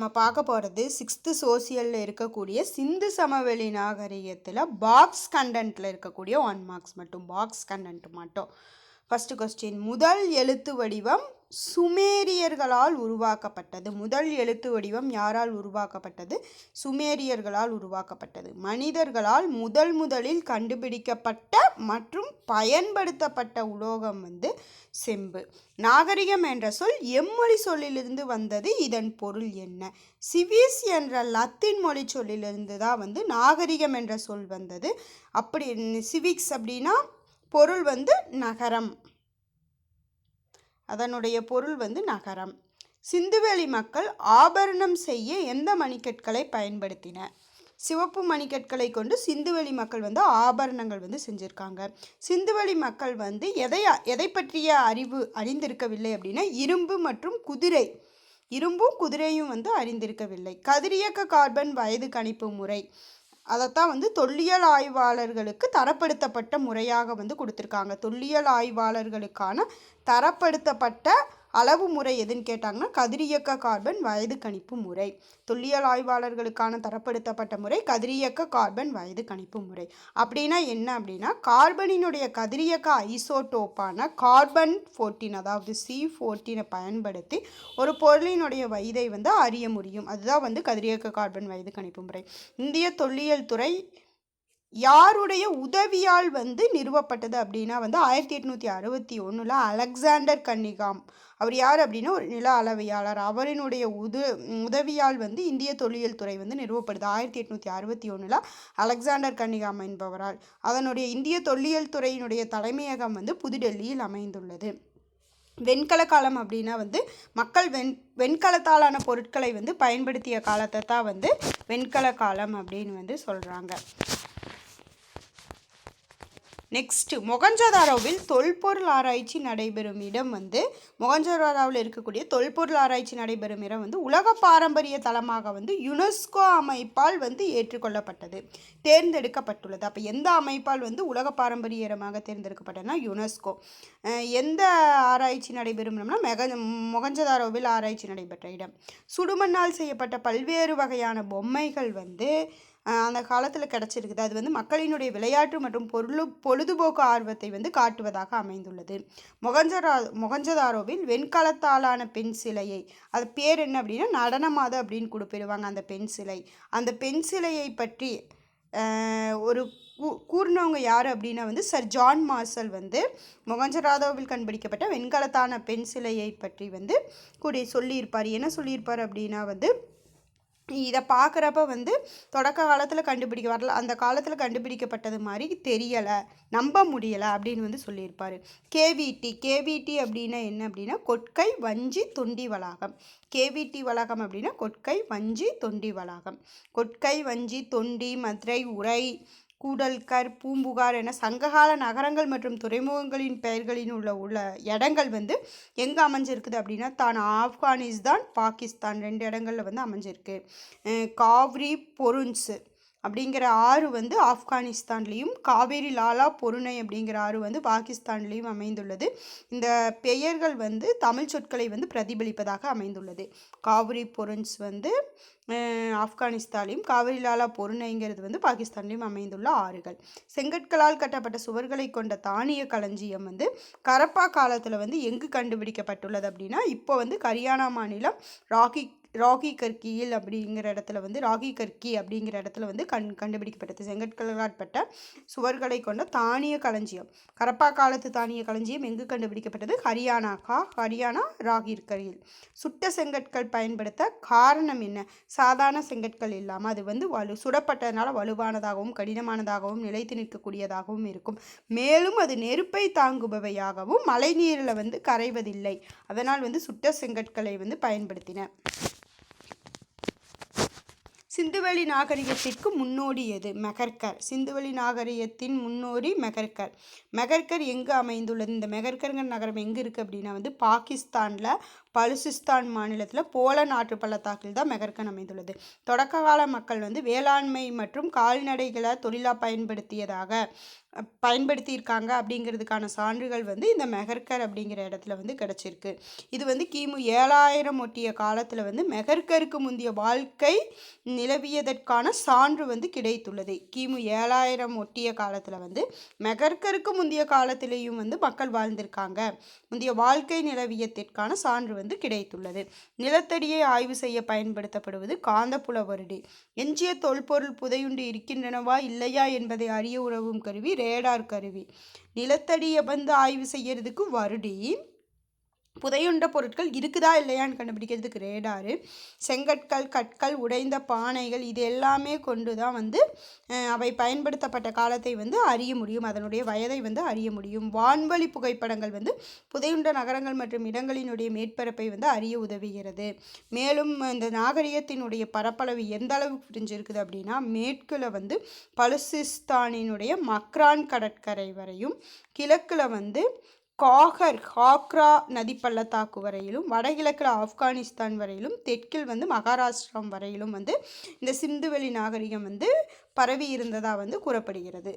நம்ம பார்க்க போகிறது சிக்ஸ்த்து சோசியலில் இருக்கக்கூடிய சிந்து சமவெளி நாகரிகத்தில் பாக்ஸ் கண்டென்ட்டில் இருக்கக்கூடிய ஒன் மார்க்ஸ் மட்டும் பாக்ஸ் கண்டென்ட் மட்டும். ஃபஸ்ட்டு கொஸ்டின் முதல் எழுத்து வடிவம் சுமேரியர்களால் உருவாக்கப்பட்டது. முதல் எழுத்து வடிவம் யாரால் உருவாக்கப்பட்டது? சுமேரியர்களால் உருவாக்கப்பட்டது. மனிதர்களால் முதல் முதலில் கண்டுபிடிக்கப்பட்ட மற்றும் பயன்படுத்தப்பட்ட உலோகம் வந்து செம்பு. நாகரிகம் என்ற சொல் எம்மொழி சொல்லிலிருந்து வந்தது. இதன் பொருள் என்ன? சிவிஸ் என்ற லத்தீன் மொழி சொல்லிலிருந்து தான் வந்து நாகரிகம் என்ற சொல் வந்தது. அப்படி சிவிக்ஸ் அப்படின்னா பொருள் வந்து நகரம். அதனுடைய பொருள் வந்து நகரம். சிந்துவெளி மக்கள் ஆபரணம் செய்ய எந்த மணிக்கற்களை பயன்படுத்தின சிவப்பு மணிக்கற்களை கொண்டு சிந்துவெளி மக்கள் வந்து ஆபரணங்கள் வந்து செஞ்சுருக்காங்க. சிந்துவெளி மக்கள் வந்து எதை எதை பற்றிய அறிவு அறிந்திருக்கவில்லை அப்படின்னா இரும்பு மற்றும் குதிரை. இரும்பும் குதிரையும் வந்து அறிந்திருக்கவில்லை. கதிரியக்க கார்பன் வயது கணிப்பு முறை. அதைத்தான் வந்து தொல்லியல் ஆய்வாளர்களுக்கு தரப்படுத்தப்பட்ட முறையாக வந்து கொடுத்துருக்காங்க. தொல்லியல் ஆய்வாளர்களுக்கான தரப்படுத்தப்பட்ட அளவு முறை எதுன்னு கேட்டாங்கன்னா கதிரியக்க கார்பன் வயது கணிப்பு முறை. தொல்லியல் ஆய்வாளர்களுக்கான தரப்படுத்தப்பட்ட முறை கதிரியக்க கார்பன் வயது கணிப்பு முறை. அப்படின்னா என்ன அப்படின்னா கார்பனினுடைய கதிரியக்க ஐசோடோப்பான கார்பன் ஃபோர்டீன் அதாவது சி ஃபோர்டீனை பயன்படுத்தி ஒரு பொருளினுடைய வயதை வந்து அறிய முடியும். அதுதான் வந்து கதிரியக்க கார்பன் வயது கணிப்பு முறை. இந்திய தொல்லியல் துறை யாருடைய உதவியால் வந்து நிறுவப்பட்டது அப்படின்னா வந்து ஆயிரத்தி எட்நூற்றி அறுபத்தி ஒன்றில் அலெக்சாண்டர் கன்னிகாம். அவர் யார் அப்படின்னா ஒரு நில அளவையாளர். அவரினுடைய உது உதவியால் வந்து இந்திய தொல்லியல் துறை வந்து நிறுவப்படுது. ஆயிரத்தி எட்நூற்றி அறுபத்தி ஒன்றில் அலெக்சாண்டர் கன்னிகாம் என்பவரால். அதனுடைய இந்திய தொல்லியல் துறையினுடைய தலைமையகம் வந்து புதுடெல்லியில் அமைந்துள்ளது. வெண்கல காலம் அப்படின்னா வந்து மக்கள் வெண் வெண்கலத்தாலான பொருட்களை வந்து பயன்படுத்திய காலத்தை தான் வந்து வெண்கல காலம் அப்படின்னு வந்து சொல்கிறாங்க நெக்ஸ்ட்டு மொகஞ்சதாரோவில் தொல்பொருள் ஆராய்ச்சி நடைபெறும் இடம் வந்து மொகஞ்சதாரோவில் இருக்கக்கூடிய தொல்பொருள் ஆராய்ச்சி நடைபெறும் இடம் வந்து உலக பாரம்பரிய தலமாக வந்து யுனெஸ்கோ அமைப்பால் வந்து ஏற்றுக்கொள்ளப்பட்டது தேர்ந்தெடுக்கப்பட்டுள்ளது. அப்போ எந்த அமைப்பால் வந்து உலக பாரம்பரிய இடமாக தேர்ந்தெடுக்கப்பட்டதுன்னா யுனெஸ்கோ. எந்த ஆராய்ச்சி நடைபெறும் இடம்னா மெக மொகஞ்சதாரோவில் ஆராய்ச்சி நடைபெற்ற இடம். சுடுமண்ணால் செய்யப்பட்ட பல்வேறு வகையான பொம்மைகள் வந்து அந்த காலத்தில் கிடச்சிருக்குது. அது வந்து மக்களினுடைய விளையாட்டு மற்றும் பொருள் பொழுதுபோக்கு ஆர்வத்தை வந்து காட்டுவதாக அமைந்துள்ளது. மொகஞ்சரா மொகஞ்சதாரோவில் வெண்கலத்தாலான பெண் சிலையை அது பேர் என்ன அப்படின்னா நடனமாத அப்படின்னு கொடுப்பிடுவாங்க அந்த பெண் சிலை. அந்த பெண் சிலையை பற்றி ஒரு கூறினவங்க யார் அப்படின்னா வந்து சர் ஜான் மார்சல் வந்து மொகஞ்சராதோவில் கண்டுபிடிக்கப்பட்ட வெண்கலத்தான பெண் சிலையை பற்றி வந்து கூடி சொல்லியிருப்பார். என்ன சொல்லியிருப்பார் அப்படின்னா வந்து இதை பார்க்குறப்ப வந்து தொடக்க காலத்தில் கண்டுபிடிக்க வரல. அந்த காலத்தில் கண்டுபிடிக்கப்பட்டது மாதிரி தெரியலை. நம்ப முடியலை அப்படின்னு வந்து சொல்லியிருப்பார். கேவிடி கேவிடி அப்படின்னா என்ன அப்படின்னா கொட்கை வஞ்சி தொண்டி வளாகம். கேவிடி வளாகம் அப்படின்னா கொட்கை வஞ்சி தொண்டி வளாகம். கொட்கை வஞ்சி தொண்டி மதுரை உரை கூடல்கர் பூம்புகார் என சங்ககால நகரங்கள் மற்றும் துறைமுகங்களின் பெயர்களின் உள்ள உள்ள இடங்கள் வந்து எங்கே அமைஞ்சிருக்குது அப்படின்னா தான் ஆப்கானிஸ்தான் பாகிஸ்தான் ரெண்டு இடங்களில் வந்து அமைஞ்சிருக்கு. காவ்ரி பொருன்ஸு அப்படிங்கிற ஆறு வந்து ஆப்கானிஸ்தான்லேயும் காவேரி லாலா பொருணை அப்படிங்கிற ஆறு வந்து பாகிஸ்தான்லேயும் அமைந்துள்ளது. இந்த பெயர்கள் வந்து தமிழ் சொற்களை வந்து பிரதிபலிப்பதாக அமைந்துள்ளது. காவிரி பொருன்ஸ் வந்து ஆப்கானிஸ்தான்லேயும் காவிரி லாலா பொருணைங்கிறது வந்து பாகிஸ்தான்லேயும் அமைந்துள்ள ஆறுகள். செங்கற்களால் கட்டப்பட்ட சுவர்களை கொண்ட தானிய களஞ்சியம் வந்து கரப்பா காலத்தில் வந்து எங்கு கண்டுபிடிக்கப்பட்டுள்ளது அப்படின்னா இப்போ வந்து ஹரியானா மாநிலம் ராகி ராகி கற்கியில் அப்படிங்கிற இடத்துல வந்து ராகி கற்கி அப்படிங்கிற இடத்துல வந்து கண் கண்டுபிடிக்கப்பட்டது. செங்கற்களாட்பட்ட சுவர்களை கொண்ட தானிய களஞ்சியம். கரப்பா காலத்து தானிய களஞ்சியம் எங்கு கண்டுபிடிக்கப்பட்டது? ஹரியானா கா ஹரியானா ராகி கரியில் சுட்ட செங்கற்கள் பயன்படுத்த காரணம் என்ன? சாதாரண செங்கற்கள் இல்லாமல் அது வந்து வலு சுடப்பட்டதுனால வலுவானதாகவும் கடினமானதாகவும் நிலைத்து நிற்கக்கூடியதாகவும் இருக்கும். மேலும் அது நெருப்பை தாங்குபவையாகவும் மழை நீரில் வந்து கரைவதில்லை. அதனால் வந்து சுட்ட செங்கற்களை வந்து பயன்படுத்தின. சிந்துவெளி நாகரிகத்திற்கு முன்னோடி எது மெகர்கர். சிந்துவெளி நாகரிகத்தின் முன்னோடி மெகர்கர். மெகர்கர் எங்கு அமைந்துள்ளது? இந்த மெகர்கருங்கிற நகரம் எங்கே இருக்குது அப்படின்னா வந்து பாகிஸ்தானில் பலுசிஸ்தான் மாநிலத்தில் போல நாட்டு பள்ளத்தாக்கில் தான் மெகர்கன் அமைந்துள்ளது. தொடக்க கால மக்கள் வந்து வேளாண்மை மற்றும் கால்நடைகளை தொழிலாக பயன்படுத்தியதாக பயன்படுத்தியிருக்காங்க அப்படிங்கிறதுக்கான சான்றுகள் வந்து இந்த மெகர்கர் அப்படிங்கிற இடத்துல வந்து கிடச்சிருக்கு. இது வந்து கிமு ஏழாயிரம் ஒட்டிய காலத்தில் வந்து மெகர்கருக்கு முந்தைய வாழ்க்கை நிலவியதற்கான சான்று வந்து கிடைத்துள்ளது. கிமு ஏழாயிரம் ஒட்டிய காலத்தில் வந்து மெகர்கருக்கு முந்தைய காலத்திலேயும் வந்து மக்கள் வாழ்ந்திருக்காங்க. முந்தைய வாழ்க்கை நிலவியத்திற்கான சான்று வந்து கிடைத்துள்ளது. நிலத்தடியை ஆய்வு செய்ய பயன்படுத்தப்படுவது காந்தப்புல வருடி. எஞ்சிய தொல்பொருள் புதையுண்டு இருக்கின்றனவா இல்லையா என்பதை அறிய உறவும் கருவி ரேடார் கருவி. நிலத்தடியை வந்து ஆய்வு செய்யறதுக்கு வருடி? புதையுண்ட பொருட்கள் இருக்குதா இல்லையான்னு கண்டுபிடிக்கிறதுக்கு ரேடாரு. செங்கற்கள் கற்கள் உடைந்த பானைகள் இது எல்லாமே கொண்டு தான் வந்து அவை பயன்படுத்தப்பட்ட காலத்தை வந்து அறிய முடியும். அதனுடைய வயதை வந்து அறிய முடியும். வான்வழி புகைப்படங்கள் வந்து புதையுண்ட நகரங்கள் மற்றும் இடங்களினுடைய மேற்பரப்பை வந்து அறிய உதவுகிறது. மேலும் இந்த நாகரிகத்தினுடைய பரப்பளவு எந்த அளவுக்கு பிரிஞ்சிருக்குது அப்படின்னா மேற்குல வந்து பலுசிஸ்தானினுடைய மக்ரான் கடற்கரை வரையும் கிழக்கில் வந்து காகர் ஹாக்ரா நதி பள்ளத்தாக்கு வரையிலும் வடகிழக்கில் ஆப்கானிஸ்தான் வரையிலும் தெற்கில் வந்து மகாராஷ்டிரம் வரையிலும் வந்து இந்த சிந்துவெளி நாகரிகம் வந்து பரவி இருந்ததாக வந்து கூறப்படுகிறது.